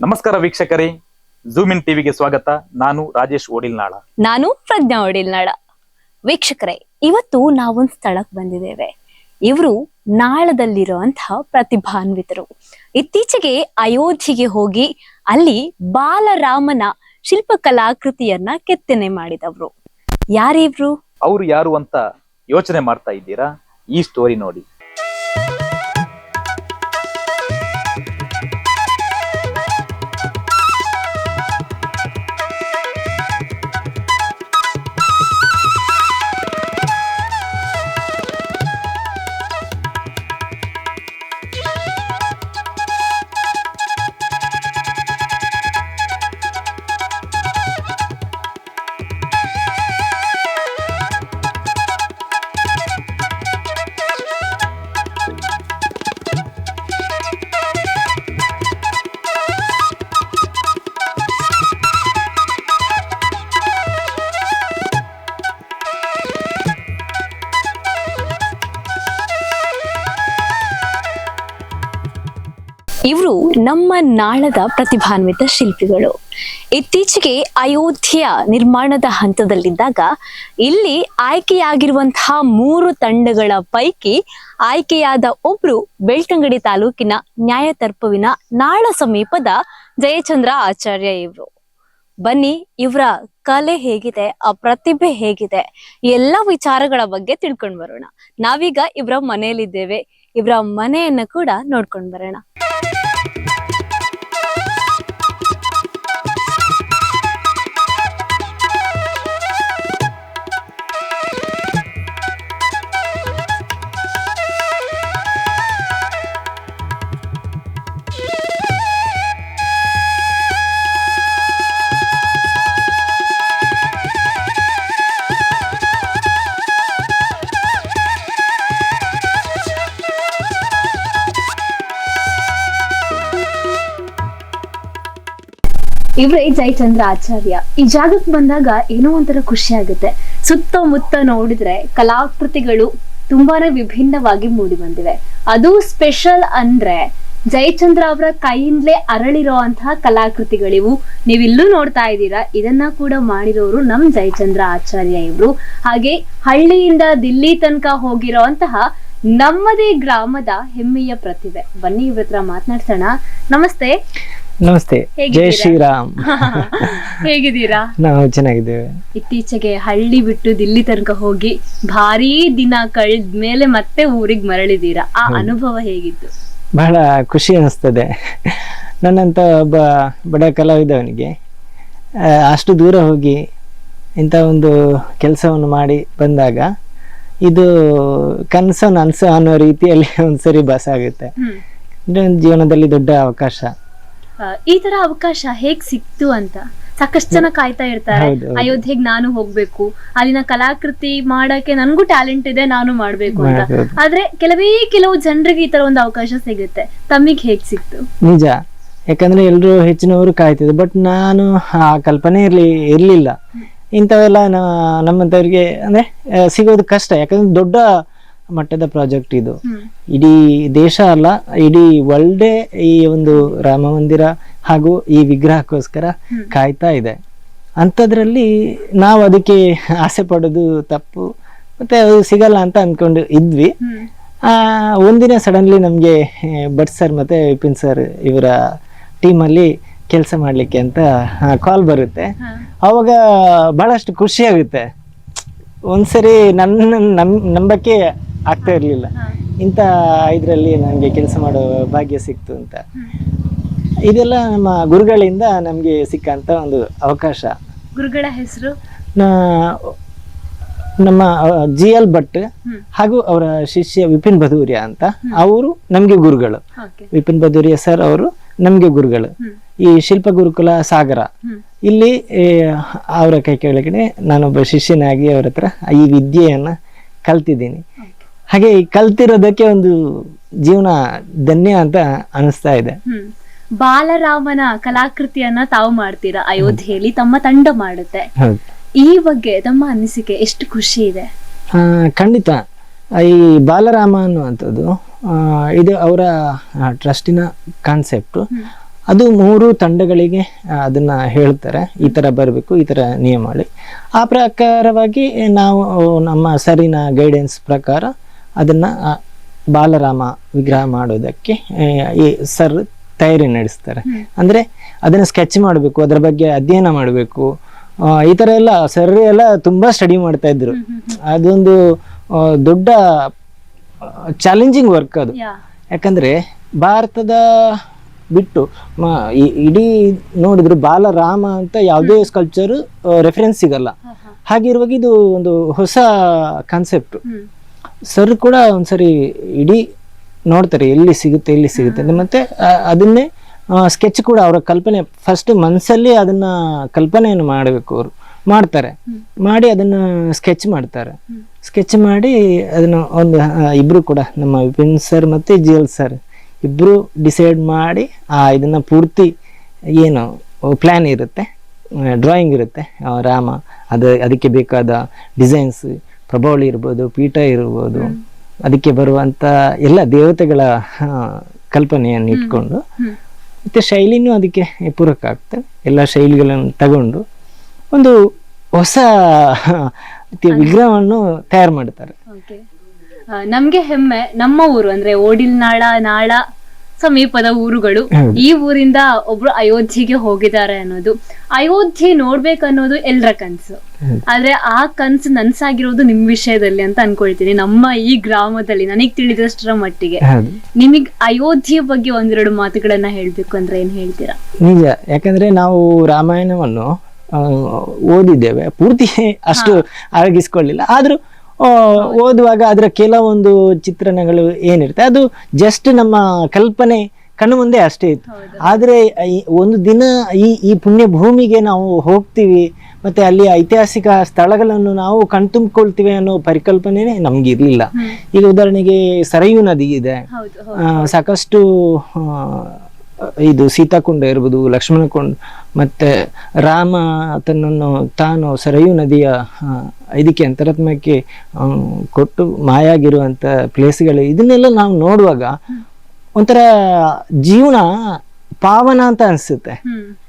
ನಮಸ್ಕಾರ ವೀಕ್ಷಕರೇ. Zoom in ಟಿವಿಗೆ ಸ್ವಾಗತ. ನಾನು ರಾಜೇಶ್ ಓಡಿಲ್ನಾಳ. ನಾನು ಪ್ರಜ್ಞಾ ಓಡಿಲ್ನಾಳ. ವೀಕ್ಷಕರೇ ಇವತ್ತು ನಾವೊಂದು ಸ್ಥಳಕ್ಕೆ ಬಂದಿದ್ದೇವೆ. ಇವರು ನಾಳದಲ್ಲಿರುವಂತಹ ಪ್ರತಿಭಾನ್ವಿತರು. ಇತ್ತೀಚೆಗೆ ಅಯೋಧ್ಯೆಗೆ ಹೋಗಿ ಅಲ್ಲಿ ಬಾಲರಾಮನ ಶಿಲ್ಪಕಲಾಕೃತಿಯನ್ನ ಕೆತ್ತನೆ ಮಾಡಿದವರು. ಯಾರಿವ್ರು? ಅವ್ರು ಯಾರು ಅಂತ ಯೋಚನೆ ಮಾಡ್ತಾ ಇದ್ದೀರಾ? ಈ ಸ್ಟೋರಿ ನೋಡಿ. ನಮ್ಮ ನಾಳದ ಪ್ರತಿಭಾನ್ವಿತ ಶಿಲ್ಪಿಗಳು. ಇತ್ತೀಚೆಗೆ ಅಯೋಧ್ಯೆಯ ನಿರ್ಮಾಣದ ಹಂತದಲ್ಲಿದ್ದಾಗ ಇಲ್ಲಿ ಆಯ್ಕೆಯಾಗಿರುವಂತಹ ಮೂರು ತಂಡಗಳ ಪೈಕಿ ಆಯ್ಕೆಯಾದ ಒಬ್ರು ಬೆಳ್ತಂಗಡಿ ತಾಲೂಕಿನ ನ್ಯಾಯತರ್ಪವಿನ ನಾಳ ಸಮೀಪದ ಜಯಚಂದ್ರ ಆಚಾರ್ಯ ಇವರು. ಬನ್ನಿ, ಇವರ ಕಲೆ ಹೇಗಿದೆ ಆ ಪ್ರತಿಭೆ ಹೇಗಿದೆ, ಎಲ್ಲ ವಿಚಾರಗಳ ಬಗ್ಗೆ ತಿಳ್ಕೊಂಡ್ ಬರೋಣ. ನಾವೀಗ ಇವರ ಮನೆಯಲ್ಲಿದ್ದೇವೆ. ಇವರ ಮನೆಯನ್ನ ಕೂಡ ನೋಡ್ಕೊಂಡ್ ಬರೋಣ. ಇವ್ರೇ ಜಯಚಂದ್ರ ಆಚಾರ್ಯ. ಈ ಜಾಗಕ್ಕೆ ಬಂದಾಗ ಏನೋ ಒಂಥರ ಖುಷಿ ಆಗುತ್ತೆ. ಸುತ್ತಮುತ್ತ ನೋಡಿದ್ರೆ ಕಲಾಕೃತಿಗಳು ತುಂಬಾನೇ ವಿಭಿನ್ನವಾಗಿ ಮೂಡಿ ಬಂದಿವೆ. ಅದು ಸ್ಪೆಷಲ್ ಅಂದ್ರೆ ಜಯಚಂದ್ರ ಅವರ ಕೈಯಿಂದಲೇ ಅರಳಿರುವಂತಹ ಕಲಾಕೃತಿಗಳಿವು. ನೀವಿಲ್ಲೂ ನೋಡ್ತಾ ಇದ್ದೀರಾ, ಇದನ್ನ ಕೂಡ ಮಾಡಿರೋರು ನಮ್ ಜಯಚಂದ್ರ ಆಚಾರ್ಯ ಇವ್ರು. ಹಾಗೆ ಹಳ್ಳಿಯಿಂದ ದಿಲ್ಲಿ ತನಕ ಹೋಗಿರೋಂತಹ ನಮ್ಮದೇ ಗ್ರಾಮದ ಹೆಮ್ಮೆಯ ಪ್ರತಿಭೆ. ಬನ್ನಿ ಇವ್ರ ಹತ್ರ ಮಾತನಾಡ್ಸೋಣ. ನಮಸ್ತೆ. ನಮಸ್ತೆ? ಜೈ ಶ್ರೀರಾಮ್. ಹೇಗಿದ್ದೀರಾ? ನಾವು ಚೆನ್ನಾಗಿದ್ದೇವೆ. ಇತ್ತೀಚೆಗೆ ಹಳ್ಳಿ ಬಿಟ್ಟು ದಿಲ್ಲಿ ತನಕ ಹೋಗಿ ಭಾರಿ ದಿನ ಕಳೆದ ಮೇಲೆ ಮತ್ತೆ ಊರಿಗೆ ಮರಳಿದ್ದೀರಾ? ಆ ಅನುಭವ ಹೇಗಿತ್ತು? ಬಹಳ ಖುಷಿ ಅನಿಸ್ತದೆ. ನನ್ನಂತ ಒಬ್ಬ ಬಡ ಕಲಾವಿದವನಿಗೆ ಅಷ್ಟು ದೂರ ಹೋಗಿ ಇಂಥ ಒಂದು ಕೆಲಸವನ್ನು ಮಾಡಿ ಬಂದಾಗ ಇದು ಕನಸು ನನಸು ಅನ್ನೋ ರೀತಿಯಲ್ಲಿ ಒಂದ್ಸರಿ ಬಸ ಆಗುತ್ತೆ. ಜೀವನದಲ್ಲಿ ದೊಡ್ಡ ಅವಕಾಶ. ಈ ತರ ಅವಕಾಶ ಹೇಗ್ ಸಿಕ್ತು ಅಂತ? ಸಾಕಷ್ಟು ಜನ ಕಾಯ್ತಾ ಇರ್ತಾರೆ. ಅಯೋಧ್ಯೆಗೆ ನಾನು ಹೋಗ್ಬೇಕು. ಅಲ್ಲಿನ ಕಲಾಕೃತಿ ಮಾಡಕ್ಕೆ ನನ್ಗೂ ಟ್ಯಾಲೆಂಟ್ ಇದೆ ನಾನು ಮಾಡ್ಬೇಕು ಅಂತ. ಆದ್ರೆ ಕೆಲವೇ ಕೆಲವು ಜನರಿಗೆ ಈ ತರ ಒಂದು ಅವಕಾಶ ಸಿಗುತ್ತೆ. ತಮ್ಮಿಗೆ ಹೇಗ್ ಸಿಕ್ತು? ನಿಜ. ಯಾಕಂದ್ರೆ ಎಲ್ಲರೂ ಹೆಚ್ಚಿನವರು ಕಾಯ್ತಿದ್ರು. ಬಟ್ ನಾನು ಆ ಕಲ್ಪನೆ ಇರ್ಲಿ ಇರ್ಲಿಲ್ಲ. ಇಂಥವೆಲ್ಲ ನಾ- ನಮ್ಮಂಥವ್ರಿಗೆ ಅಂದ್ರೆ ಸಿಗೋದು ಕಷ್ಟ. ಯಾಕಂದ್ರೆ ದೊಡ್ಡ ಮಟ್ಟದ ಪ್ರಾಜೆಕ್ಟ್ ಇದು. ಇಡೀ ದೇಶ ಅಲ್ಲ ಇಡೀ ವರ್ಲ್ಡೇ ಈ ಒಂದು ರಾಮ ಮಂದಿರ ಹಾಗೂ ಈ ವಿಗ್ರಹಕ್ಕೋಸ್ಕರ ಕಾಯ್ತಾ ಇದೆ. ಅಂಥದ್ರಲ್ಲಿ ನಾವು ಅದಕ್ಕೆ ಆಸೆ ಪಡೋದು ತಪ್ಪು ಮತ್ತೆ ಅದು ಸಿಗಲ್ಲ ಅಂತ ಅಂದ್ಕೊಂಡು ಇದ್ವಿ. ಆ, ಒಂದಿನ ಸಡನ್ಲಿ ನಮಗೆ ಭಟ್ ಸರ್ ಮತ್ತೆ ವಿಪಿನ್ ಸರ್ ಇವರ ಟೀಮಲ್ಲಿ ಕೆಲಸ ಮಾಡಲಿಕ್ಕೆ ಅಂತ ಕಾಲ್ ಬರುತ್ತೆ. ಅವಾಗ ಬಹಳಷ್ಟು ಖುಷಿಯಾಗುತ್ತೆ ಒಂದ್ಸರಿ ನನ್ನ ನಂಬಕ್ಕೆ ಆಗ್ತಾ ಇರಲಿಲ್ಲ. ಇಂತ ಇಂಥ ಇದರಲ್ಲಿ ನನಗೆ ಕೆಲಸ ಮಾಡೋ ಭಾಗ್ಯ ಸಿಕ್ತು ಅಂತ. ಇದೆಲ್ಲ ನಮ್ಮ ಗುರುಗಳಿಂದ ನಮಗೆ ಸಿಕ್ಕಂತ ಒಂದು ಅವಕಾಶ. ಗುರುಗಳ ಹೆಸರು? ನಮ್ಮ ಜಿ ಎಲ್ ಭಟ್ ಹಾಗೂ ಅವರ ಶಿಷ್ಯ ವಿಪಿನ್ ಬದೂರಿಯಾ ಅಂತ. ಅವರು ನಮಗೆ ಗುರುಗಳು. ವಿಪಿನ್ ಬದೂರಿಯಾ ಸರ್ ಅವರು ನಮಗೆ ಗುರುಗಳು. ಈ ಶಿಲ್ಪ ಗುರುಕುಲ ಸಾಗರ ಇಲ್ಲಿ ಅವರ ಕೈ ಕೆಳಗಡೆ ನಾನೊಬ್ಬ ಶಿಷ್ಯನಾಗಿ ಅವರ ಹತ್ರ ಈ ವಿದ್ಯೆಯನ್ನ ಕಲ್ತಿದ್ದೀನಿ. ಹಾಗೆ ಕಲ್ತಿರೋದಕ್ಕೆ ಒಂದು ಜೀವನ ಧನ್ಯ ಅಂತ ಅನಿಸ್ತಾ ಇದೆ. ಬಾಲರಾಮನ ಕಲಾಕೃತಿಯನ್ನ ತಾವು ಮಾಡ್ತೀರಾ ಅಯೋಧ್ಯೆಯಲ್ಲಿ? ತಮ್ಮ ತಂಡ ಮಾಡುತ್ತೆ. ಈ ಬಗ್ಗೆ ತಮ್ಮ ಅನಿಸಿಕೆ ಎಷ್ಟು ಖುಷಿ ಇದೆ? ಖಂಡಿತ. ಈ ಬಾಲರಾಮ ಅನ್ನುವಂಥದ್ದು ಇದು ಅವರ ಟ್ರಸ್ಟಿನ ಕಾನ್ಸೆಪ್ಟು. ಅದು ಮೂರು ತಂಡಗಳಿಗೆ ಅದನ್ನ ಹೇಳ್ತಾರೆ. ಈ ತರ ಬರಬೇಕು ಈ ತರ ನಿಯಮ ಮಾಡಿ ಆ ಪ್ರಕಾರವಾಗಿ ನಾವು ನಮ್ಮ ಸರಿನ ಗೈಡೆನ್ಸ್ ಪ್ರಕಾರ ಅದನ್ನ ಬಾಲರಾಮ ವಿಗ್ರಹ ಮಾಡೋದಕ್ಕೆ ಈ ಸರ್ ತಯಾರಿ ನಡೆಸ್ತಾರೆ. ಅಂದ್ರೆ ಅದನ್ನ ಸ್ಕೆಚ್ ಮಾಡಬೇಕು ಅದರ ಬಗ್ಗೆ ಅಧ್ಯಯನ ಮಾಡಬೇಕು. ಈ ಥರ ಎಲ್ಲ ಸರ್ ಎಲ್ಲ ತುಂಬಾ ಸ್ಟಡಿ ಮಾಡ್ತಾ ಇದ್ರು. ಅದೊಂದು ದೊಡ್ಡ ಚಾಲೆಂಜಿಂಗ್ ವರ್ಕ್ ಅದು. ಯಾಕಂದ್ರೆ ಭಾರತದ ಬಿಟ್ಟು ಇಡೀ ನೋಡಿದ್ರು ಬಾಲರಾಮ ಅಂತ ಯಾವುದೇ ಸ್ಕಲ್ಪ್ಚರ್ ರೆಫರೆನ್ಸ್ ಸಿಗಲ್ಲ. ಹಾಗಿರುವಾಗ ಇದು ಒಂದು ಹೊಸ ಕಾನ್ಸೆಪ್ಟ್ ಸರ್ ಕೂಡ ಒಂದ್ಸರಿ ಇಡೀ ನೋಡ್ತಾರೆ, ಎಲ್ಲಿ ಸಿಗುತ್ತೆ ಎಲ್ಲಿ ಸಿಗುತ್ತೆ ಮತ್ತೆ ಅದನ್ನೇ ಸ್ಕೆಚ್ ಕೂಡ ಅವರ ಕಲ್ಪನೆ ಫಸ್ಟ್ ಮನಸ್ಸಲ್ಲಿ ಅದನ್ನ ಕಲ್ಪನೆಯನ್ನು ಮಾಡಬೇಕು ಅವರು. ಮಾಡ್ತಾರೆ. ಮಾಡಿ ಅದನ್ನ ಸ್ಕೆಚ್ ಮಾಡ್ತಾರೆ. ಸ್ಕೆಚ್ ಮಾಡಿ ಅದನ್ನ ಒಂದು ಇಬ್ರು ಕೂಡ, ನಮ್ಮ ವಿಪಿನ್ ಸರ್ ಮತ್ತೆ ಜಿ ಎಲ್ ಸರ್ ಇಬ್ರು ಡಿಸೈಡ್ ಮಾಡಿ, ಆ, ಇದನ್ನ ಪೂರ್ತಿ ಏನು ಪ್ಲ್ಯಾನ್ ಇರುತ್ತೆ ಡ್ರಾಯಿಂಗ್ ಇರುತ್ತೆ ರಾಮ, ಅದು, ಅದಕ್ಕೆ ಬೇಕಾದ ಡಿಸೈನ್ಸ್ ಪ್ರಭಾವಳಿ ಇರ್ಬೋದು ಪೀಠ ಇರ್ಬೋದು ಅದಕ್ಕೆ ಬರುವಂತ ಎಲ್ಲ ದೇವತೆಗಳ ಕಲ್ಪನೆಯನ್ನು ಇಟ್ಕೊಂಡು ಮತ್ತೆ ಶೈಲಿನೂ ಅದಕ್ಕೆ ಪೂರಕ ಆಗ್ತದೆ ಎಲ್ಲ ಶೈಲಿಗಳನ್ನು ತಗೊಂಡು ಒಂದು ಹೊಸ ವಿಗ್ರಹವನ್ನು ತಯಾರು ಮಾಡ್ತಾರೆ. ನಮ್ಗೆ ಹೆಮ್ಮೆ ನಮ್ಮ ಊರು ಅಂದ್ರೆ ಓಡಿಲ್ನಾಳ ನಾಳ ಸಮೀಪದ ಊರುಗಳು. ಈ ಊರಿಂದ ಒಬ್ರು ಅಯೋಧ್ಯೆಗೆ ಹೋಗಿದ್ದಾರೆ ಅನ್ನೋದು. ಅಯೋಧ್ಯೆ ನೋಡ್ಬೇಕನ್ನೋದು ಎಲ್ರ ಕನ್ಸು. ಆದ್ರೆ ಆ ಕನ್ಸು ನನ್ಸಾಗಿರೋದು ನಿಮ್ ವಿಷಯದಲ್ಲಿ ಅಂತ ಅನ್ಕೊಳ್ತೀನಿ. ನಮ್ಮ ಈ ಗ್ರಾಮದಲ್ಲಿ ನನಗ್ ತಿಳಿದಷ್ಟರ ಮಟ್ಟಿಗೆ ನಿಮಗ್ ಅಯೋಧ್ಯೆ ಬಗ್ಗೆ ಒಂದೆರಡು ಮಾತುಗಳನ್ನ ಹೇಳ್ಬೇಕು ಅಂದ್ರೆ ಏನ್ ಹೇಳ್ತೀರಾ? ನಿಜ. ಯಾಕಂದ್ರೆ ನಾವು ರಾಮಾಯಣವನ್ನು ಓದಿದ್ದೇವೆ. ಪೂರ್ತಿ ಅಷ್ಟು ಅರಗಿಸ್ಕೊಳ್ಳಿಲ್ಲ ಆದ್ರೂ ಓದುವಾಗ ಅದರ ಕೆಲವೊಂದು ಚಿತ್ರಣಗಳು ಏನಿರುತ್ತೆ? ಅದು ಜಸ್ಟ್ ನಮ್ಮ ಕಲ್ಪನೆ ಕಣ್ಣು ಮುಂದೆ ಅಷ್ಟೇ ಇತ್ತು. ಆದರೆ ಒಂದು ದಿನ ಈ ಈ ಪುಣ್ಯ ಭೂಮಿಗೆ ನಾವು ಹೋಗ್ತೀವಿ ಮತ್ತೆ ಅಲ್ಲಿ ಐತಿಹಾಸಿಕ ಸ್ಥಳಗಳನ್ನು ನಾವು ಕಣ್ತುಂಬಿಕೊಳ್ತೀವಿ ಅನ್ನೋ ಪರಿಕಲ್ಪನೆ ನಮ್ಗೆ ಇರಲಿಲ್ಲ ಈಗ ಉದಾಹರಣೆಗೆ ಸರಯು ನದಿ ಇದೆ. ಸಾಕಷ್ಟು ಇದು ಸೀತಾಕುಂಡ ಇರ್ಬೋದು ಲಕ್ಷ್ಮಣಕುಂಡ ಮತ್ತೆ ರಾಮ ತನ್ನನ್ನು ತಾನು ಸರಯು ನದಿಯ ಇದಕ್ಕೆ ಅಂತರಾತ್ಮಕ್ಕೆ ಕೊಟ್ಟು ಮಾಯಾಗಿರುವಂತ ಪ್ಲೇಸ್ಗಳು ಇದನ್ನೆಲ್ಲ ನಾವು ನೋಡುವಾಗ ಒಂಥರ ಜೀವನ ಪಾವನ ಅಂತ ಅನಿಸುತ್ತೆ.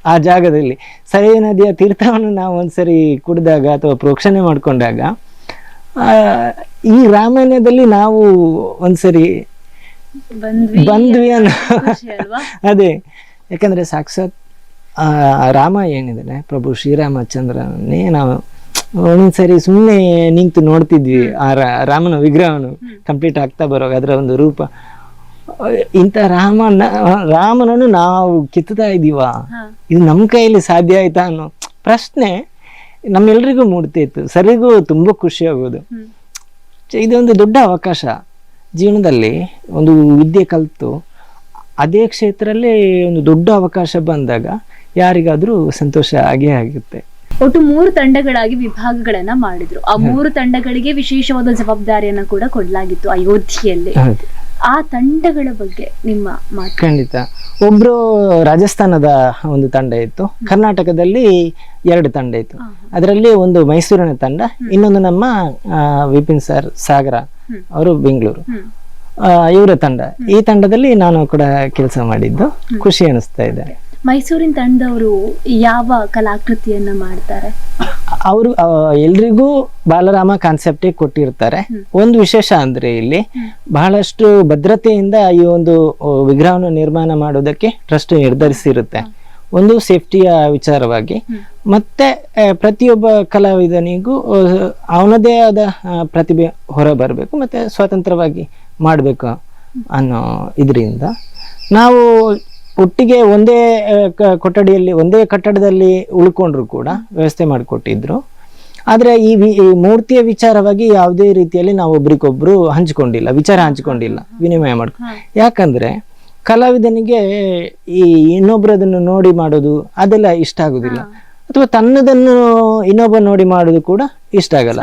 ಆ ಜಾಗದಲ್ಲಿ ಸರಯು ನದಿಯ ತೀರ್ಥವನ್ನು ನಾವು ಒಂದ್ಸರಿ ಕುಡಿದಾಗ ಅಥವಾ ಪ್ರೋಕ್ಷಣೆ ಮಾಡ್ಕೊಂಡಾಗ ಆ, ಈ ರಾಮಾಯಣದಲ್ಲಿ ನಾವು ಒಂದ್ಸರಿ ಬಂದ್ವಿ ಅನ್ನೋ. ಅದೇ. ಯಾಕಂದ್ರೆ ಸಾಕ್ಷಾತ್ ಆ ರಾಮ ಏನಿದ್ದಾನೆ ಪ್ರಭು ಶ್ರೀರಾಮಚಂದ್ರನೇ ನಾವು ಒಂದೊಂದ್ಸರಿ ಸುಮ್ಮನೆ ನಿಂತು ನೋಡ್ತಿದ್ವಿ. ಆ ರಾಮನ ವಿಗ್ರಹನು ಕಂಪ್ಲೀಟ್ ಆಗ್ತಾ ಬರೋವಾಗ ಅದರ ಒಂದು ರೂಪ. ಇಂಥ ರಾಮನ ರಾಮನನ್ನು ನಾವು ಕಿತ್ತುತ್ತಾ ಇದೀವಾ ಇದು ನಮ್ಮ ಕೈಯಲ್ಲಿ ಸಾಧ್ಯ ಆಯ್ತಾ ಅನ್ನೋ ಪ್ರಶ್ನೆ ನಮ್ಮೆಲ್ರಿಗೂ ಮೂಡ್ತಿತ್ತು ಸರಿಗೂ ತುಂಬಾ ಖುಷಿ ಆಗೋದು. ಇದೊಂದು ದೊಡ್ಡ ಅವಕಾಶ. ಜೀವನದಲ್ಲಿ ಒಂದು ವಿದ್ಯೆ ಕಲಿತು ಅದೇ ಕ್ಷೇತ್ರದಲ್ಲಿ ಒಂದು ದೊಡ್ಡ ಅವಕಾಶ ಬಂದಾಗ ಯಾರಿಗಾದ್ರೂ ಸಂತೋಷ ಆಗೇ ಆಗುತ್ತೆ. ಒಟ್ಟು ಮೂರು ತಂಡಗಳಾಗಿ ವಿಭಾಗಗಳನ್ನ ಮಾಡಿದ್ರು. ಆ ಮೂರು ತಂಡಗಳಿಗೆ ವಿಶೇಷವಾದ ಜವಾಬ್ದಾರಿಯನ್ನ ಕೂಡ ಕೊಡ್ಲಾಗಿತ್ತು ಅಯೋಧ್ಯೆಯಲ್ಲಿ. ಆ ತಂಡಗಳ ಬಗ್ಗೆ ನಿಮ್ಮ ಮಾತು? ಖಂಡಿತ. ಒಬ್ರು ರಾಜಸ್ಥಾನದ ಒಂದು ತಂಡ ಇತ್ತು. ಕರ್ನಾಟಕದಲ್ಲಿ ಎರಡು ತಂಡ ಇತ್ತು. ಅದರಲ್ಲಿ ಒಂದು ಮೈಸೂರಿನ ತಂಡ ಇನ್ನೊಂದು ನಮ್ಮ ವಿಪಿನ್ ಸರ್ ಸಾಗರ. ಅವರು ಬೆಂಗಳೂರು. ಆ, ಇವರ ತಂಡ. ಈ ತಂಡದಲ್ಲಿ ನಾನು ಕೂಡ ಕೆಲಸ ಮಾಡಿದ್ದು. ಖುಷಿ ಅನಿಸ್ತಾ ಇದೆ. ಮೈಸೂರಿನ ತಂಡದವರು ಯಾವ ಕಲಾಕೃತಿಯನ್ನ ಮಾಡ್ತಾರೆ? ಅವರು ಎಲ್ರಿಗೂ ಬಾಲರಾಮ ಕಾನ್ಸೆಪ್ಟೇ ಕೊಟ್ಟಿರ್ತಾರೆ. ಒಂದು ವಿಶೇಷ ಅಂದ್ರೆ ಇಲ್ಲಿ ಬಹಳಷ್ಟು ಭದ್ರತೆಯಿಂದ ಈ ಒಂದು ವಿಗ್ರಹವನ್ನು ನಿರ್ಮಾಣ ಮಾಡೋದಕ್ಕೆ ಟ್ರಸ್ಟ್ ನಿರ್ಧರಿಸಿರುತ್ತೆ. ಒಂದು ಸೇಫ್ಟಿಯ ವಿಚಾರವಾಗಿ. ಮತ್ತೆ ಪ್ರತಿಯೊಬ್ಬ ಕಲಾವಿದನಿಗೂ ಅವನದೇ ಆದ ಪ್ರತಿಭೆ ಹೊರ ಬರಬೇಕು ಮತ್ತೆ ಸ್ವತಂತ್ರವಾಗಿ ಮಾಡಬೇಕು ಅನ್ನೋ ಇದರಿಂದ. ನಾವು ಒಟ್ಟಿಗೆ ಒಂದೇ ಕೊಠಡಿಯಲ್ಲಿ ಒಂದೇ ಕಟ್ಟಡದಲ್ಲಿ ಉಳ್ಕೊಂಡ್ರು ಕೂಡ ವ್ಯವಸ್ಥೆ ಮಾಡಿಕೊಟ್ಟಿದ್ರು. ಆದರೆ ಈ ಮೂರ್ತಿಯ ವಿಚಾರವಾಗಿ ಯಾವುದೇ ರೀತಿಯಲ್ಲಿ ನಾವು ಒಬ್ರಿಗೊಬ್ರು ಹಂಚಿಕೊಂಡಿಲ್ಲ ವಿಚಾರ ಹಂಚಿಕೊಂಡಿಲ್ಲ ವಿನಿಮಯ ಮಾಡ್ಕೊ ಯಾಕಂದ್ರೆ ಕಲಾವಿದನಿಗೆ ಈ ಇನ್ನೊಬ್ಬರದನ್ನು ನೋಡಿ ಮಾಡೋದು ಅದೆಲ್ಲ ಇಷ್ಟ ಆಗುದಿಲ್ಲ. ಅಥವಾ ತನ್ನದನ್ನು ಇನ್ನೊಬ್ಬ ನೋಡಿ ಮಾಡೋದು ಕೂಡ ಇಷ್ಟ ಆಗಲ್ಲ.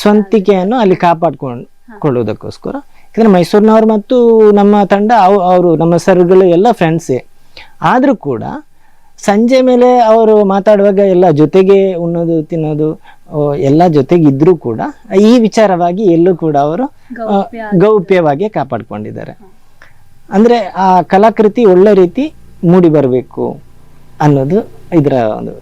ಸ್ವಂತಿಕೆಯನ್ನು ಅಲ್ಲಿ ಕಾಪಾಡ್ಕೊಂಡು ಕೊಳ್ಳೋದಕ್ಕೋಸ್ಕರ ಯಾಕಂದ್ರೆ ಮೈಸೂರಿನವ್ರು ಮತ್ತು ನಮ್ಮ ತಂಡ ಅವರು ನಮ್ಮ ಸರ್ಗಳು ಎಲ್ಲ ಫ್ರೆಂಡ್ಸೇ ಆದರೂ ಕೂಡ ಸಂಜೆ ಮೇಲೆ ಅವರು ಮಾತಾಡುವಾಗ ಎಲ್ಲ ಜೊತೆಗೆ ಉಣ್ಣೋದು ತಿನ್ನೋದು ಎಲ್ಲ ಜೊತೆಗೆ ಇದ್ರೂ ಕೂಡ ಈ ವಿಚಾರವಾಗಿ ಎಲ್ಲೂ ಕೂಡ ಅವರು ಗೌಪ್ಯವಾಗಿ ಕಾಪಾಡ್ಕೊಂಡಿದ್ದಾರೆ. ಅಂದ್ರೆ ಆ ಕಲಾಕೃತಿ ಒಳ್ಳೆ ರೀತಿ ಮೂಡಿ ಬರಬೇಕು ಅನ್ನೋದು ಇದರ ಒಂದು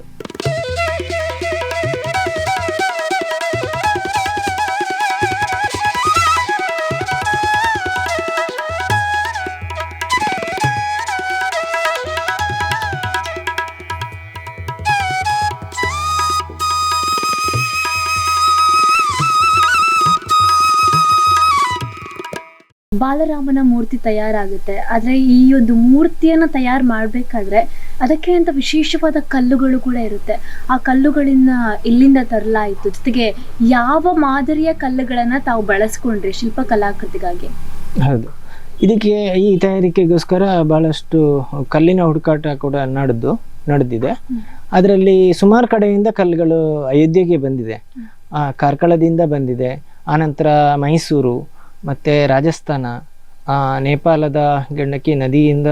ಬಾಲರಾಮನ ಮೂರ್ತಿ ತಯಾರಾಗುತ್ತೆ. ಆದರೆ ಈ ಒಂದು ಮೂರ್ತಿಯನ್ನ ತಯಾರು ಮಾಡ್ಬೇಕಾದ್ರೆ ಅದಕ್ಕೆ ಅಂತ ವಿಶೇಷವಾದ ಕಲ್ಲುಗಳು ಕೂಡ ಇರುತ್ತೆ. ಆ ಕಲ್ಲುಗಳನ್ನ ಇಲ್ಲಿಂದ ತರಲಾಯಿತು. ಜೊತೆಗೆ ಯಾವ ಮಾದರಿಯ ಕಲ್ಲುಗಳನ್ನ ತಾವು ಬಳಸ್ಕೊಂಡ್ರಿ ಶಿಲ್ಪ ಕಲಾಕೃತಿಗಾಗಿ? ಹೌದು. ಇದಕ್ಕೆ ಈ ತಯಾರಿಕೆಗೋಸ್ಕರ ಬಹಳಷ್ಟು ಕಲ್ಲಿನ ಹುಡುಕಾಟ ಕೂಡ ನಡೆದು ನಡೆದಿದೆ. ಅದರಲ್ಲಿ ಸುಮಾರು ಕಡೆಯಿಂದ ಕಲ್ಲುಗಳು ಅಯೋಧ್ಯೆಗೆ ಬಂದಿದೆ. ಆ, ಕಾರ್ಕಳದಿಂದ ಬಂದಿದೆ. ಆನಂತರ ಮೈಸೂರು ಮತ್ತು ರಾಜಸ್ಥಾನ ಆ, ನೇಪಾಳದ ಗಂಡಕಿ ನದಿಯಿಂದ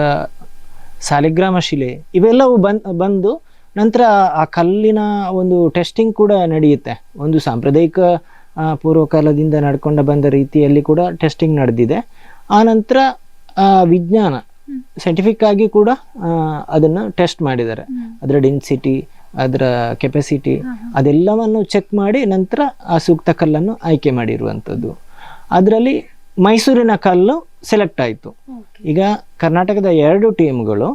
ಸಾಲಿಗ್ರಾಮ ಶಿಲೆ ಇವೆಲ್ಲವೂ ಬಂದ್ ಬಂದು ನಂತರ ಆ ಕಲ್ಲಿನ ಒಂದು ಟೆಸ್ಟಿಂಗ್ ಕೂಡ ನಡೆಯುತ್ತೆ. ಒಂದು ಸಾಂಪ್ರದಾಯಿಕ ಪೂರ್ವಕಾಲದಿಂದ ನಡ್ಕೊಂಡು ಬಂದ ರೀತಿಯಲ್ಲಿ ಕೂಡ ಟೆಸ್ಟಿಂಗ್ ನಡೆದಿದೆ. ಆನಂತರ ಆ, ವಿಜ್ಞಾನ ಸೈಂಟಿಫಿಕ್ ಆಗಿ ಕೂಡ ಅದನ್ನು ಅದನ್ನ ಟೆಸ್ಟ್ ಮಾಡಿದ್ದಾರೆ. ಅದರ ಡೆನ್ಸಿಟಿ ಅದರ ಕೆಪಾಸಿಟಿ ಅದೆಲ್ಲವನ್ನು ಚೆಕ್ ಮಾಡಿ ನಂತರ ಆ ಸೂಕ್ತ ಕಲ್ಲನ್ನು ಆಯ್ಕೆ ಮಾಡಿರುವಂಥದ್ದು. ಅದರಲ್ಲಿ ಮೈಸೂರಿನ ಕಲ್ಲು ಸೆಲೆಕ್ಟ್ ಆಯಿತು. ಈಗ ಕರ್ನಾಟಕದ ಎರಡು ಟೀಮ್ಗಳು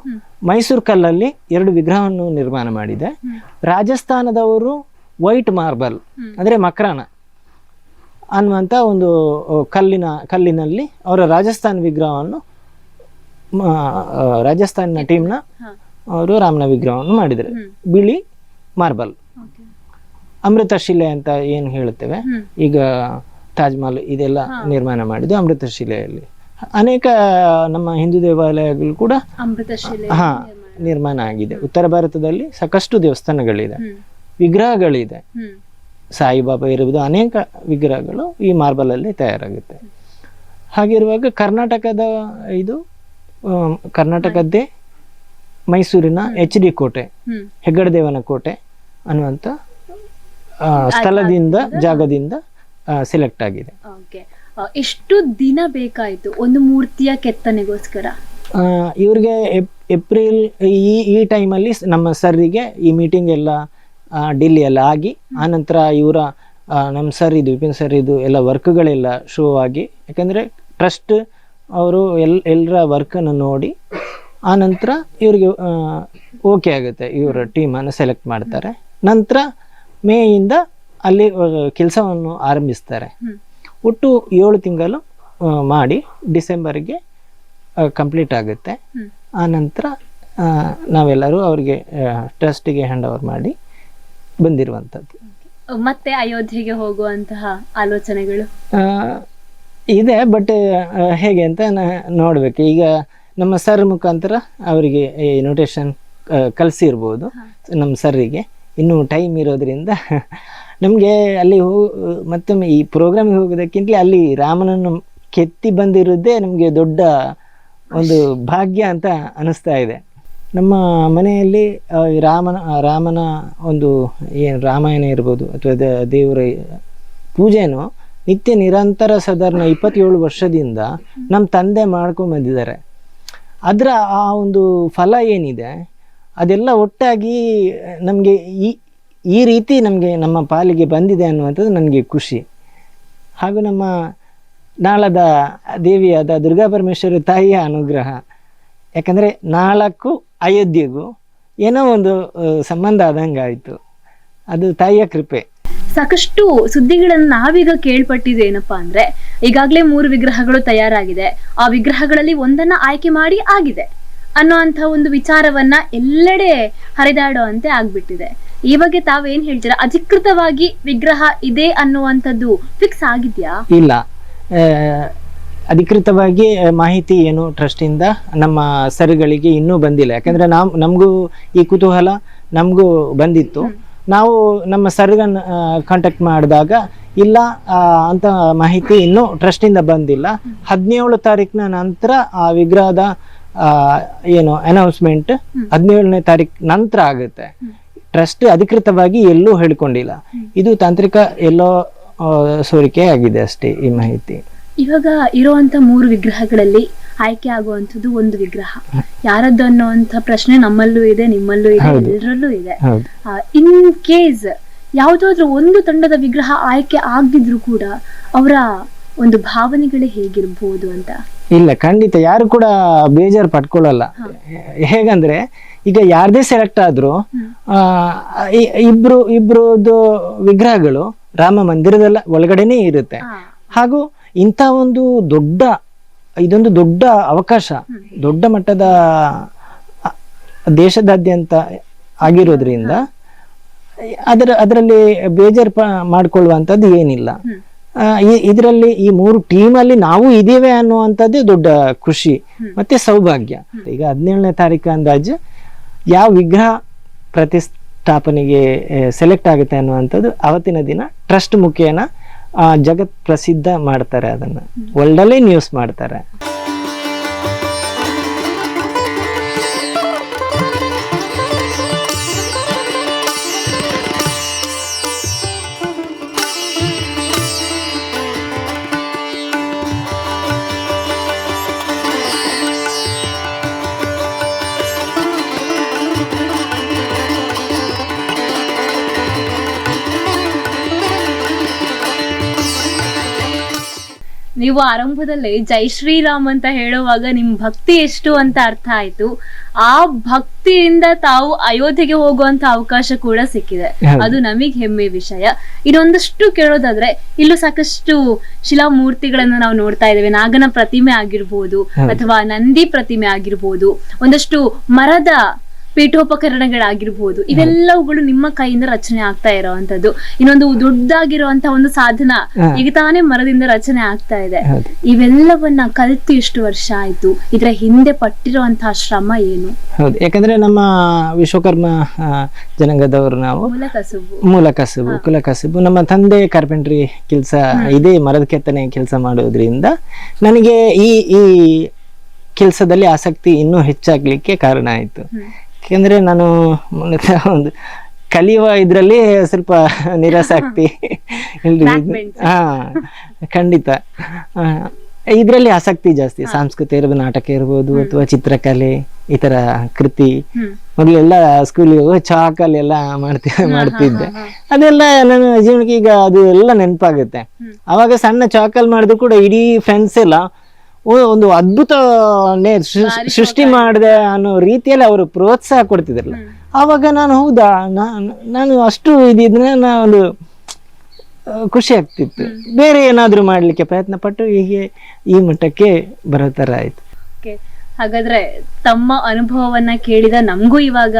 ಮೈಸೂರು ಕಲ್ಲಲ್ಲಿ ಎರಡು ವಿಗ್ರಹವನ್ನು ನಿರ್ಮಾಣ ಮಾಡಿದೆ. ರಾಜಸ್ಥಾನದವರು ವೈಟ್ ಮಾರ್ಬಲ್ ಅಂದರೆ ಮಕ್ರಾನ ಅನ್ನುವಂಥ ಒಂದು ಕಲ್ಲಿನ ಕಲ್ಲಿನಲ್ಲಿ ಅವರ ರಾಜಸ್ಥಾನ ವಿಗ್ರಹವನ್ನು ರಾಜಸ್ಥಾನಿನ ಟೀಮ್ನ ಅವರು ರಾಮನ ವಿಗ್ರಹವನ್ನು ಮಾಡಿದರು. ಬಿಳಿ ಮಾರ್ಬಲ್ ಅಮೃತ ಶಿಲೆ ಅಂತ ಏನು ಹೇಳುತ್ತೇವೆ? ಈಗ ತಾಜ್ ಮಹಲ್ ಇದೆಲ್ಲ ನಿರ್ಮಾಣ ಮಾಡಿದ್ದು ಅಮೃತ ಶಿಲೆಯಲ್ಲಿ ಅನೇಕ ನಮ್ಮ ಹಿಂದೂ ದೇವಾಲಯಗಳು ಕೂಡ ಹಾ ನಿರ್ಮಾಣ. ಆಗಿದೆ. ಉತ್ತರ ಭಾರತದಲ್ಲಿ ಸಾಕಷ್ಟು ದೇವಸ್ಥಾನಗಳಿದೆ. ವಿಗ್ರಹಗಳಿದೆ. ಸಾಯಿಬಾಬಾ ಇರುವುದು ಅನೇಕ ವಿಗ್ರಹಗಳು ಈ ಮಾರ್ಬಲ್ ಅಲ್ಲಿ ತಯಾರಾಗುತ್ತೆ. ಹಾಗಿರುವಾಗ ಕರ್ನಾಟಕದ ಇದು ಕರ್ನಾಟಕದ್ದೇ ಮೈಸೂರಿನ ಎಚ್ ಡಿ ಕೋಟೆ ಹೆಗ್ಗಡದೇವನ ಕೋಟೆ ಅನ್ನುವಂಥ ಸ್ಥಳದಿಂದ ಜಾಗದಿಂದ ಸೆಲೆಕ್ಟ್ ಆಗಿದೆ. ಓಕೆ ಎಷ್ಟು ದಿನ ಬೇಕಾಯಿತು ಒಂದು ಮೂರ್ತಿಯ ಕೆತ್ತನೆಗೋಸ್ಕರ? ಇವ್ರಿಗೆ ಏಪ್ರಿಲ್ ಈ ಈ ಟೈಮಲ್ಲಿ ನಮ್ಮ ಸರ್ರಿಗೆ ಈ ಮೀಟಿಂಗ್ ಎಲ್ಲ ಡೆಲ್ಲಿ ಡಿಲ್ಲಿ ಎಲ್ಲ ಆಗಿ ಆನಂತರ ಇವರ ನಮ್ಮ ಸರ್ ಇದು ವಿಪಿನ್ ಸರ್ ಇದು ಎಲ್ಲ ವರ್ಕ್ಗಳೆಲ್ಲ ಶೋ ಆಗಿ ಯಾಕಂದರೆ ಟ್ರಸ್ಟ್ ಅವರು ಎಲ್ ಎಲ್ಲರ ವರ್ಕನ್ನು ನೋಡಿ ಆನಂತರ ಇವರಿಗೆ ಓಕೆ ಆಗುತ್ತೆ. ಇವರ ಟೀಮನ್ನು ಸೆಲೆಕ್ಟ್ ಮಾಡ್ತಾರೆ. ನಂತರ ಮೇಯಿಂದ ಅಲ್ಲಿ ಕೆಲಸವನ್ನು ಆರಂಭಿಸ್ತಾರೆ. ಒಟ್ಟು ಏಳು ತಿಂಗಳು ಮಾಡಿ ಡಿಸೆಂಬರ್ಗೆ ಕಂಪ್ಲೀಟ್ ಆಗುತ್ತೆ. ಹ್ಮ್. ಆ ನಂತರ ನಾವೆಲ್ಲರೂ ಅವರಿಗೆ ಟ್ರಸ್ಟಿಗೆ ಹ್ಯಾಂಡ್ ಓವರ್ ಮಾಡಿ ಬಂದಿರುವಂಥದ್ದು. ಮತ್ತೆ ಅಯೋಧ್ಯೆಗೆ ಹೋಗುವಂತಹ ಆಲೋಚನೆಗಳು? ಇದೆ ಬಟ್ ಹೇಗೆ ಅಂತ ನೋಡ್ಬೇಕು. ಈಗ ನಮ್ಮ ಸರ್ ಮುಖಾಂತರ ಅವರಿಗೆ ಈ ನೋಟೇಶನ್ ಕಲಿಸಿರ್ಬೋದು. ನಮ್ಮ ಸರ್ರಿಗೆ ಇನ್ನೂ ಟೈಮ್ ಇರೋದ್ರಿಂದ ನಮಗೆ ಅಲ್ಲಿ ಹೋ, ಮತ್ತೊಮ್ಮೆ ಈ ಪ್ರೋಗ್ರಾಮಿಗೆ ಹೋಗೋದಕ್ಕಿಂತಲೇ ಅಲ್ಲಿ ರಾಮನನ್ನು ಕೆತ್ತಿ ಬಂದಿರೋದೇ ನಮಗೆ ದೊಡ್ಡ ಒಂದು ಭಾಗ್ಯ ಅಂತ ಅನಿಸ್ತಾ ಇದೆ. ನಮ್ಮ ಮನೆಯಲ್ಲಿ ರಾಮನ ರಾಮನ ಒಂದು ಏನು ರಾಮಾಯಣ ಇರ್ಬೋದು ಅಥವಾ ದೇವರ ಪೂಜೆನೂ ನಿತ್ಯ ನಿರಂತರ ಸಾಧಾರಣ ಇಪ್ಪತ್ತೇಳು ವರ್ಷದಿಂದ ನಮ್ಮ ತಂದೆ ಮಾಡ್ಕೊಂಡ್ಬಂದಿದ್ದಾರೆ ಅದರ ಆ ಒಂದು ಫಲ ಏನಿದೆ? ಅದೆಲ್ಲ ಒಟ್ಟಾಗಿ ನಮಗೆ ಈ ಈ ರೀತಿ ನಮಗೆ ನಮ್ಮ ಪಾಲಿಗೆ ಬಂದಿದೆ ಅನ್ನುವಂಥದ್ದು ನನಗೆ ಖುಷಿ. ಹಾಗೂ ನಮ್ಮ ನಾಳದ ದೇವಿಯಾದ ದುರ್ಗಾ ಪರಮೇಶ್ವರಿ ತಾಯಿಯ ಅನುಗ್ರಹ. ಯಾಕಂದರೆ ನಾಳಕ್ಕೂ ಅಯೋಧ್ಯೆಗೂ ಏನೋ ಒಂದು ಸಂಬಂಧ ಆದಂಗೆ ಆಯಿತು. ಅದು ತಾಯಿಯ ಕೃಪೆ. ಸಾಕಷ್ಟು ಸುದ್ದಿಗಳನ್ನು ನಾವೀಗ ಕೇಳ್ಪಟ್ಟಿದ್ದು ಏನಪ್ಪಾ ಅಂದ್ರೆ, ಈಗಾಗಲೇ ಮೂರು ವಿಗ್ರಹಗಳು ತಯಾರಾಗಿದೆ. ಆ ವಿಗ್ರಹಗಳಲ್ಲಿ ಒಂದನ್ನ ಆಯ್ಕೆ ಮಾಡಿ ಆಗಿದೆ. ಅನ್ನೋ ಅಂತ ಒಂದು ವಿಚಾರವನ್ನ ಎಲ್ಲೆಡೆ ಹರಿದಾಡುವಂತೆ ಆಗ್ಬಿಟ್ಟಿದೆ. ಈ ಬಗ್ಗೆ ತಾವೇನ್ ಹೇಳ್ತೀರಾ? ಅಧಿಕೃತವಾಗಿ ವಿಗ್ರಹ ಇದೆ ಅನ್ನುವಂಥದ್ದು ಫಿಕ್ಸ್ ಆಗಿದ್ಯಾ? ಇಲ್ಲ. ಅಧಿಕೃತವಾಗಿ ಮಾಹಿತಿ ಏನು ಟ್ರಸ್ಟಿಂದ ನಮ್ಮ ಸರ್ಗಳಿಗೆ ಇನ್ನೂ ಬಂದಿಲ್ಲ. ಯಾಕಂದ್ರೆ ನಾವು ನಮಗೂ ಈ ಕುತೂಹಲ ನಮಗೂ ಬಂದಿತ್ತು. ನಾವು ನಮ್ಮ ಸರ್ಗನ್ ಕಾಂಟ್ಯಾಕ್ಟ್ ಮಾಡಿದಾಗ ಇಲ್ಲ ಅಂತ ಮಾಹಿತಿ ಇನ್ನೂ ಟ್ರಸ್ಟಿಂದ ಬಂದಿಲ್ಲ. ಹದಿನೇಳು ತಾರೀಕಿನ ನಂತರ ಆ ವಿಗ್ರಹದ ಏನು ಅನೌನ್ಸ್ಮೆಂಟ್ ಹದಿನೇಳನೇ ತಾರೀಕು ನಂತರ ಆಗುತ್ತೆ. ಟ್ರಸ್ಟ್ ಅಧಿಕೃತವಾಗಿ ಎಲ್ಲೂ ಹೇಳಿಕೊಂಡಿಲ್ಲ. ಇದು ತಾಂತ್ರಿಕ ಎಲ್ಲೋ ಸೋರಿಕೆ ಆಗಿದೆ ಅಷ್ಟೇ ಈ ಮಾಹಿತಿ. ಇವಾಗ ಇರುವಂತ ಮೂರು ವಿಗ್ರಹಗಳಲ್ಲಿ ಆಯ್ಕೆ ಆಗುವಂತದ್ದು ಒಂದು ವಿಗ್ರಹ. ಯಾರದ್ದು ಅನ್ನುವಂತ ಪ್ರಶ್ನೆ ನಮ್ಮಲ್ಲೂ ಇದೆ ನಿಮ್ಮಲ್ಲೂ ಇದೆ. ಎಲ್ಲರಲ್ಲೂ ಇದೆ. ಇನ್ ಕೇಸ್ ಯಾವ್ದಾದ್ರು ಒಂದು ತಂಡದ ವಿಗ್ರಹ ಆಯ್ಕೆ ಆಗಿದ್ರು ಕೂಡ ಅವರ ಒಂದು ಭಾವನೆಗಳೇ ಹೇಗಿರ್ಬೋದು ಅಂತ. ಇಲ್ಲ ಖಂಡಿತ. ಯಾರು ಕೂಡ ಬೇಜಾರು ಪಟ್ಕೊಳ್ಳಲ್ಲ. ಹೇಗಂದ್ರೆ ಈಗ ಯಾರದೇ ಸೆಲೆಕ್ಟ್ ಆದ್ರೂ ಆ, ಇಬ್ರು ಇಬ್ರದ್ದು ವಿಗ್ರಹಗಳು ರಾಮ ಮಂದಿರದಲ್ಲ ಒಳಗಡೆನೆ ಇರುತ್ತೆ. ಹಾಗೂ ಇಂಥ ಒಂದು ದೊಡ್ಡ ಇದೊಂದು ದೊಡ್ಡ ಅವಕಾಶ ದೊಡ್ಡ ಮಟ್ಟದ ದೇಶದಾದ್ಯಂತ ಆಗಿರೋದ್ರಿಂದ ಅದರ ಅದರಲ್ಲಿ ಬೇಜಾರು ಪ ಮಾಡ್ಕೊಳ್ಳುವಂಥದ್ದು ಏನಿಲ್ಲ. ಇದರಲ್ಲಿ ಈ ಮೂರು ಟೀಮಲ್ಲಿ ನಾವು ಇದ್ದೇವೆ ಅನ್ನುವಂಥದ್ದೇ ದೊಡ್ಡ ಖುಷಿ ಮತ್ತೆ ಸೌಭಾಗ್ಯ. ಈಗ ಹದಿನೇಳನೇ ತಾರೀಕು ಅಂದಾಜು ಯಾವ ವಿಗ್ರಹ ಪ್ರತಿಷ್ಠಾಪನೆಗೆ ಸೆಲೆಕ್ಟ್ ಆಗುತ್ತೆ ಅನ್ನುವಂಥದ್ದು ಅವತ್ತಿನ ದಿನ ಟ್ರಸ್ಟ್ ಮುಖೇನ ಜಗತ್ ಪ್ರಸಿದ್ಧ ಮಾಡ್ತಾರೆ ಅದನ್ನು. ವರ್ಲ್ಡಲ್ಲೇ ನ್ಯೂಸ್ ಮಾಡ್ತಾರೆ. ನೀವು ಆರಂಭದಲ್ಲಿ ಜೈ ಶ್ರೀರಾಮ್ ಅಂತ ಹೇಳುವಾಗ ನಿಮ್ ಭಕ್ತಿ ಎಷ್ಟು ಅಂತ ಅರ್ಥ ಆಯ್ತು. ಆ ಭಕ್ತಿಯಿಂದ ತಾವು ಅಯೋಧ್ಯೆಗೆ ಹೋಗುವಂತ ಅವಕಾಶ ಕೂಡ ಸಿಕ್ಕಿದೆ. ಅದು ನಮಗೆ ಹೆಮ್ಮೆ ವಿಷಯ. ಇನ್ನೊಂದಷ್ಟು ಕೇಳೋದಾದ್ರೆ ಇಲ್ಲೂ ಸಾಕಷ್ಟು ಶಿಲಾಮೂರ್ತಿಗಳನ್ನ ನಾವು ನೋಡ್ತಾ ಇದ್ದೇವೆ. ನಾಗನ ಪ್ರತಿಮೆ ಆಗಿರ್ಬೋದು ಅಥವಾ ನಂದಿ ಪ್ರತಿಮೆ ಆಗಿರ್ಬೋದು. ಒಂದಷ್ಟು ಮರದ ಪೀಠೋಪಕರಣಗಳಾಗಿರ್ಬೋದು. ಇವೆಲ್ಲವುಗಳು ನಿಮ್ಮ ಕೈಯಿಂದ ರಚನೆ ಆಗ್ತಾ ಇರುವಂತದ್ದು ಇನ್ನೊಂದು ದೊಡ್ಡದಾಗಿರುವಂತಹ ಒಂದು ಸಾಧನ ಈಗ ತಾನೇ ಮರದಿಂದ ರಚನೆ ಆಗ್ತಾ ಇದೆ. ಇವೆಲ್ಲವನ್ನ ಕಲಿತು ಎಷ್ಟು ವರ್ಷ ಆಯ್ತು. ಇದರ ಹಿಂದೆ ಪಟ್ಟಿರುವಂತಹ ಶ್ರಮ ಏನು? ಹೌದು. ಯಾಕಂದ್ರೆ ನಮ್ಮ ವಿಶ್ವಕರ್ಮ ಜನಾಂಗದವರು ನಾವು ಮೂಲ ಕಸುಬು ಮೂಲ ಕಸುಬು ಕುಲ ಕಸುಬು ನಮ್ಮ ತಂದೆ ಕಾರ್ಪೆಂಟ್ರಿ ಕೆಲಸ ಇದೇ ಮರದ ಕೆತ್ತನೆ ಕೆಲಸ ಮಾಡೋದ್ರಿಂದ ನನಗೆ ಈ ಈ ಕೆಲಸದಲ್ಲಿ ಆಸಕ್ತಿ ಇನ್ನೂ ಹೆಚ್ಚಾಗ್ಲಿಕ್ಕೆ ಕಾರಣ ಆಯ್ತು. ಯಾಕೆಂದ್ರೆ ನಾನು ಒಂದು ಕಲಿಯುವ ಇದ್ರಲ್ಲಿ ಸ್ವಲ್ಪ ನಿರಾಸಕ್ತಿ. ಹಾ ಖಂಡಿತ. ಇದರಲ್ಲಿ ಆಸಕ್ತಿ ಜಾಸ್ತಿ. ಸಾಂಸ್ಕೃತಿಕ ಇರ್ಬೋದು ನಾಟಕ ಇರ್ಬೋದು ಅಥವಾ ಚಿತ್ರಕಲೆ ಈ ತರ ಕೃತಿ. ಮೊದಲೆಲ್ಲ ಸ್ಕೂಲಿಗೆ ಹೋಗಿ ಚಾಕಲ್ಲಿ ಎಲ್ಲ ಮಾಡ್ತಿ ಮಾಡ್ತಿದ್ದೆ. ಅದೆಲ್ಲ ನನ್ನ ಜೀವನಕ್ಕೆ ಈಗ ಅದು ಎಲ್ಲ ನೆನಪಾಗುತ್ತೆ. ಅವಾಗ ಸಣ್ಣ ಚಾಕಲ್ ಮಾಡಿದ್ರು ಕೂಡ ಇಡೀ ಫ್ರೆಂಡ್ಸ್ ಎಲ್ಲ ಒಂದು ಅದ್ಭುತ ನೇ- ಸೃ- ಸೃಷ್ಟಿ ಮಾಡಿದೆ ಅನ್ನೋ ರೀತಿಯಲ್ಲಿ ಅವರು ಪ್ರೋತ್ಸಾಹ ಕೊಡ್ತಿದ್ರಲ್ಲ. ಆವಾಗ ನಾನು ಹೌದಾ ನಾನು ನಾನು ಅಷ್ಟು ಇದಿದ್ರೆ ನಾನು ಒಂದು ಖುಷಿ ಆಗ್ತಿತ್ತು. ಬೇರೆ ಏನಾದ್ರೂ ಮಾಡ್ಲಿಕ್ಕೆ ಪ್ರಯತ್ನ ಪಟ್ಟು ಹೀಗೆ ಈ ಮಟ್ಟಕ್ಕೆ ಬರೋ ತರ ಆಯ್ತು. ಹಾಗಾದ್ರೆ ತಮ್ಮ ಅನುಭವವನ್ನ ಕೇಳಿದ ನಮಗೂ ಇವಾಗ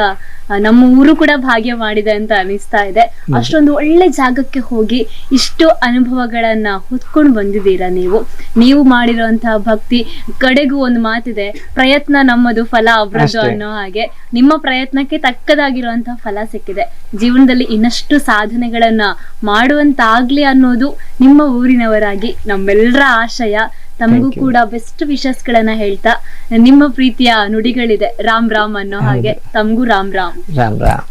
ನಮ್ಮ ಊರು ಕೂಡ ಭಾಗ್ಯ ಮಾಡಿದೆ ಅಂತ ಅನಿಸ್ತಾ ಇದೆ. ಅಷ್ಟೊಂದು ಒಳ್ಳೆ ಜಾಗಕ್ಕೆ ಹೋಗಿ ಇಷ್ಟು ಅನುಭವಗಳನ್ನ ಹೊತ್ಕೊಂಡು ಬಂದಿದ್ದೀರಾ ನೀವು? ನೀವು ಮಾಡಿರುವಂತಹ ಭಕ್ತಿ ಕಡೆಗೂ ಒಂದು ಮಾತಿದೆ ಪ್ರಯತ್ನ ನಮ್ಮದು ಫಲ ಅವರದ್ದು ಅನ್ನೋ ಹಾಗೆ. ನಿಮ್ಮ ಪ್ರಯತ್ನಕ್ಕೆ ತಕ್ಕದಾಗಿರುವಂತಹ ಫಲ ಸಿಕ್ಕಿದೆ. ಜೀವನದಲ್ಲಿ ಇನ್ನಷ್ಟು ಸಾಧನೆಗಳನ್ನ ಮಾಡುವಂತಾಗ್ಲಿ ಅನ್ನೋದು ನಿಮ್ಮ ಊರಿನವರಾಗಿ ನಮ್ಮೆಲ್ಲರ ಆಶಯ. ತಮಗೂ ಕೂಡ ಬೆಸ್ಟ್ ವಿಶಸ್ ಗಳನ್ನ ಹೇಳ್ತಾ ನಿಮ್ಮ ಪ್ರೀತಿಯ ನುಡಿಗಳಿದೆ. ರಾಮ್ ರಾಮ್ ಅನ್ನೋ ಹಾಗೆ. ತಮಗೂ ರಾಮ್ ರಾಮ್. ರಾಮ್ ರಾಮ್.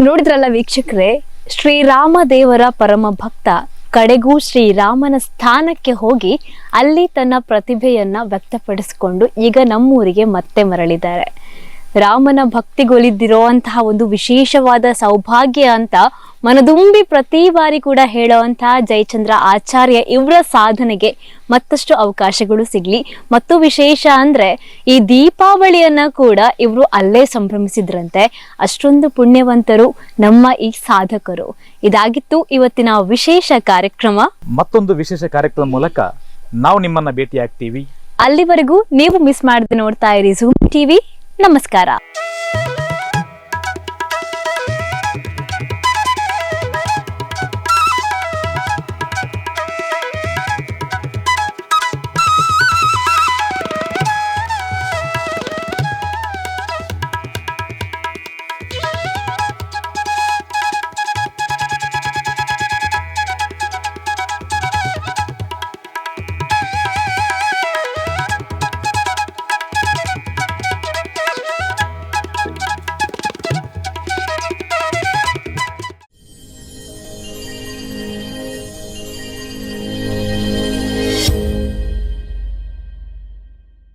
ನೋಡಿದ್ರಲ್ಲ ವೀಕ್ಷಕರೇ ಶ್ರೀರಾಮ ದೇವರ ಪರಮ ಭಕ್ತ ಕಡೆಗೂ ಶ್ರೀರಾಮನ ಸ್ಥಾನಕ್ಕೆ ಹೋಗಿ ಅಲ್ಲಿ ತನ್ನ ಪ್ರತಿಭೆಯನ್ನ ವ್ಯಕ್ತಪಡಿಸಿಕೊಂಡು ಈಗ ನಮ್ಮೂರಿಗೆ ಮತ್ತೆ ಮರಳಿದ್ದಾರೆ. ರಾಮನ ಭಕ್ತಿಗೊಲಿದಿರುವಂತಹ ಒಂದು ವಿಶೇಷವಾದ ಸೌಭಾಗ್ಯ ಅಂತ ಮನದುಂಬಿ ಪ್ರತಿ ಬಾರಿ ಕೂಡ ಹೇಳುವಂತಹ ಜಯಚಂದ್ರ ಆಚಾರ್ಯ ಇವರ ಸಾಧನೆಗೆ ಮತ್ತಷ್ಟು ಅವಕಾಶಗಳು ಸಿಗ್ಲಿ. ಮತ್ತು ವಿಶೇಷ ಅಂದ್ರೆ ಈ ದೀಪಾವಳಿಯನ್ನ ಕೂಡ ಇವರು ಅಲ್ಲೇ ಸಂಭ್ರಮಿಸಿದ್ರಂತೆ. ಅಷ್ಟೊಂದು ಪುಣ್ಯವಂತರು ನಮ್ಮ ಈ ಸಾಧಕರು. ಇದಾಗಿತ್ತು ಇವತ್ತಿನ ವಿಶೇಷ ಕಾರ್ಯಕ್ರಮ. ಮತ್ತೊಂದು ವಿಶೇಷ ಕಾರ್ಯಕ್ರಮ ಮೂಲಕ ನಾವು ನಿಮ್ಮನ್ನ ಭೇಟಿ ಆಗ್ತೀವಿ ಅಲ್ಲಿವರೆಗೂ ನೀವು ಮಿಸ್ ಮಾಡದೆ ನೋಡ್ತಾ ಇರಿ ಝೂಮ್ ಟಿವಿ. ನಮಸ್ಕಾರ.